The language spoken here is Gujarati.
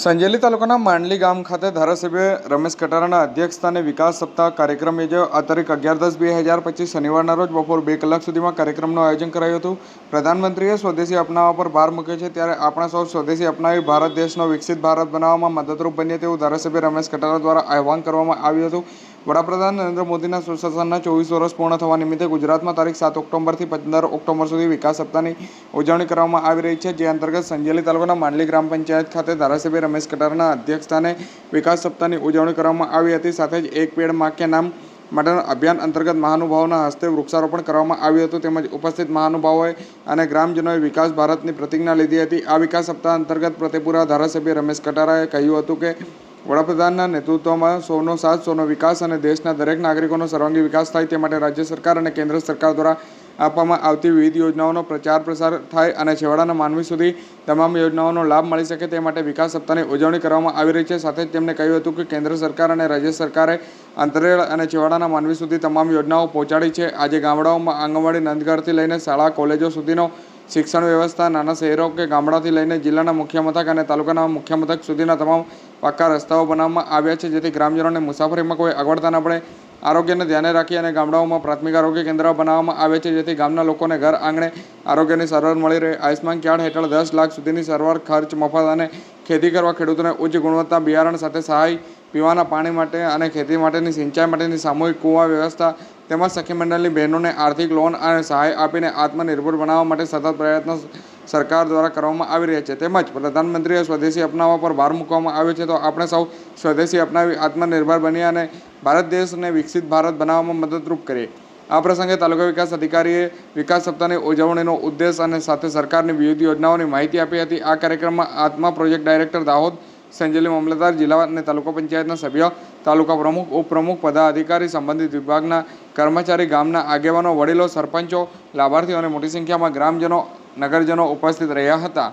સંજેલી તાલુકાના માંડલી ગામ ખાતે ધારાસભ્ય રમેશ કટારાના અધ્યક્ષસ્થાને વિકાસ સપ્તાહ કાર્યક્રમ યોજાયો. આ તારીખ અગિયાર દસ બે હજાર પચીસ શનિવારના રોજ બપોર બે કલાક સુધીમાં કાર્યક્રમનું આયોજન કરાયું હતું. પ્રધાનમંત્રીએ સ્વદેશી અપનાવવા પર ભાર મૂક્યો છે. ત્યારે આપણે સૌ સ્વદેશી અપનાવી ભારત દેશનો વિકસિત ભારત બનાવવામાં મદદરૂપ બનીએ તેવું ધારાસભ્ય રમેશ કટારા દ્વારા આહવાન કરવામાં આવ્યું હતું. વડાપ્રધાન નરેન્દ્ર મોદીના સુશાસનના ચોવીસ વર્ષ પૂર્ણ થવા નિમિત્તે ગુજરાતમાં તારીખ સાત ઓક્ટોબરથી પંદર ઓક્ટોબર સુધી વિકાસ સપ્તાહની ઉજવણી કરવામાં આવી રહી છે, જે અંતર્ગત સંજેલી તાલુકાના માંડલી ગ્રામ પંચાયત ખાતે ધારાસભ્ય રમેશ કટારના અધ્યક્ષસ્થાને વિકાસ સપ્તાહની ઉજવણી કરવામાં આવી હતી. સાથે જ એક પેડમાં કે નામ માટેના અભિયાન અંતર્ગત મહાનુભાવોના હસ્તે વૃક્ષારોપણ કરવામાં આવ્યું હતું. તેમજ ઉપસ્થિત મહાનુભાવોએ અને ગ્રામજનોએ વિકાસ ભારતની પ્રતિજ્ઞા લીધી હતી. આ વિકાસ સપ્તાહ અંતર્ગત પ્રતિપુરા ધારાસભ્ય રમેશ કટારાએ કહ્યું હતું કે વડાપ્રધાનના નેતૃત્વમાં સૌનો સાથ, સૌનો વિકાસ અને દેશના દરેક નાગરિકોનો સર્વાંગી વિકાસ થાય તે માટે રાજ્ય સરકાર અને કેન્દ્ર સરકાર દ્વારા આપવામાં આવતી વિવિધ યોજનાઓનો પ્રચાર પ્રસાર થાય અને છેવાડાના માનવી સુધી તમામ યોજનાઓનો લાભ મળી શકે તે માટે વિકાસ સપ્તાહની ઉજવણી કરવામાં આવી રહી છે. સાથે જ તેમણે કહ્યું હતું કે કેન્દ્ર સરકાર અને રાજ્ય સરકારે અંતરિયાળ અને છેવાડાના માનવી સુધી તમામ યોજનાઓ પહોંચાડી છે. આજે ગામડાઓમાં આંગણવાડી, નંદઘરથી લઈને શાળા, કોલેજો સુધીનો શિક્ષણ વ્યવસ્થા નાના શહેરો કે ગામડાથી લઈને જિલ્લાના મુખ્ય મથક અને તાલુકાના મુખ્ય મથક સુધીના તમામ પાકા રસ્તાઓ બનાવવામાં આવ્યા છે, જેથી ગ્રામજનોને મુસાફરીમાં કોઈ અગવડતા ન પડે. આરોગ્યને ધ્યાને રાખી અને ગામડાઓમાં પ્રાથમિક આરોગ્ય કેન્દ્ર બનાવવામાં આવે છે, જેથી ગામના લોકોને ઘર આંગણે આરોગ્યની સારવાર મળી રહે. આયુષ્માન કાર્ડ હેઠળ દસ લાખ સુધીની સારવાર ખર્ચ મફત અને ખેતી કરવા ખેડૂતોને ઉચ્ચ ગુણવત્તા બિયારણ સાથે સહાય પીવાના પાણી માટે અને ખેતી માટેની સિંચાઈ માટેની સામૂહિક કૂવા વ્યવસ્થા તેમજ સખી મંડળની બહેનોને આર્થિક લોન અને સહાય આપીને આત્મનિર્ભર બનાવવા માટે સતત પ્રયત્નો સરકાર દ્વારા કરવામાં આવી રહ્યા છે. તેમજ પ્રધાનમંત્રીએ સ્વદેશી અપનાવવા પર ભાર મૂકવામાં આવ્યો છે. તો આપણે સૌ સ્વદેશી અપનાવી, આત્મનિર્ભર બનીએ અને ભારત દેશને વિકસિત ભારત બનાવવામાં મદદરૂપ કરીએ. આ પ્રસંગે તાલુકા વિકાસ અધિકારીએ વિકાસ સપ્તાહની ઉજવણીનો ઉદ્દેશ અને સાથે સરકારની વિવિધ યોજનાઓની માહિતી આપી હતી. આ કાર્યક્રમમાં ATMA project director Dahod Sanjeli મામલતદાર જિલ્લા અને તાલુકા પંચાયતના સભ્ય તાલુકા પ્રમુખ ઉપપ્રમુખ પદાધિકારી સંબંધિત વિભાગના કર્મચારી ગામના આગેવાનો વડીલો સરપંચો લાભાર્થીઓ અને મોટી સંખ્યામાં ગ્રામજનો નગરજનો ઉપસ્થિત રહ્યા હતા